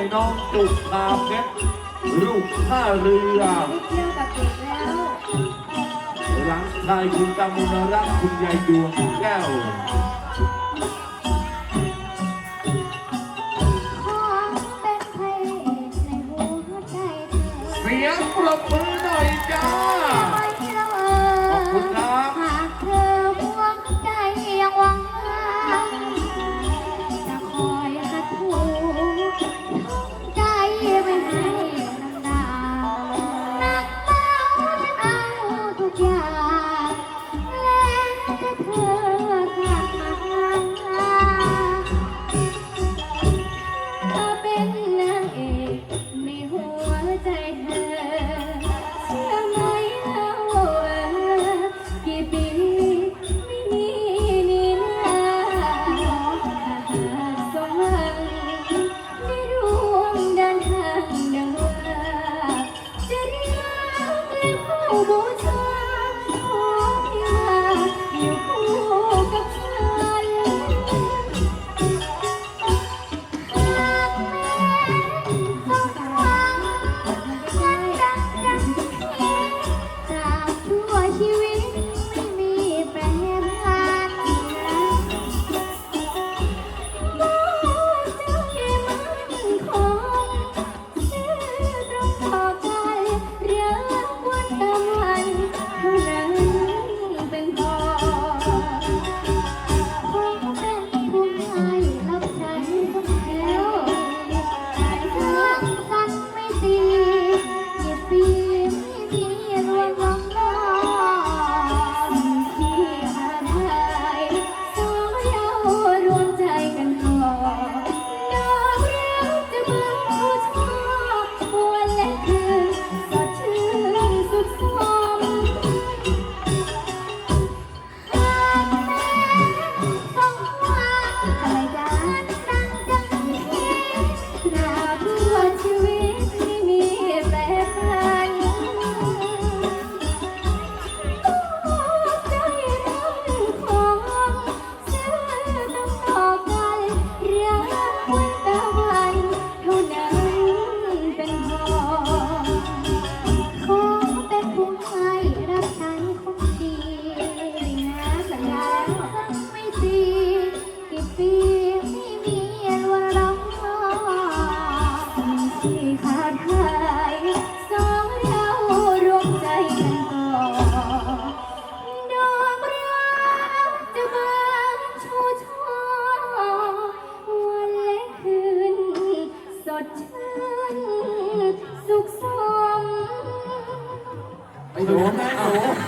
ยน้องจุกงาเพชรลูกท่าเรือไเที่ยวกับเด็กแล้ว รักนายคุณตามุนรักคุณยายดวงแก้ว ขอเป็นเอกในหัวใจเสียงปรบมือหน่อยจ้า ที่ขาดหายสองเรารวมใจกันก่อดอกรักจะบางชูช่อวันและคืน สดชื่นสุขสม ไปดูนะเ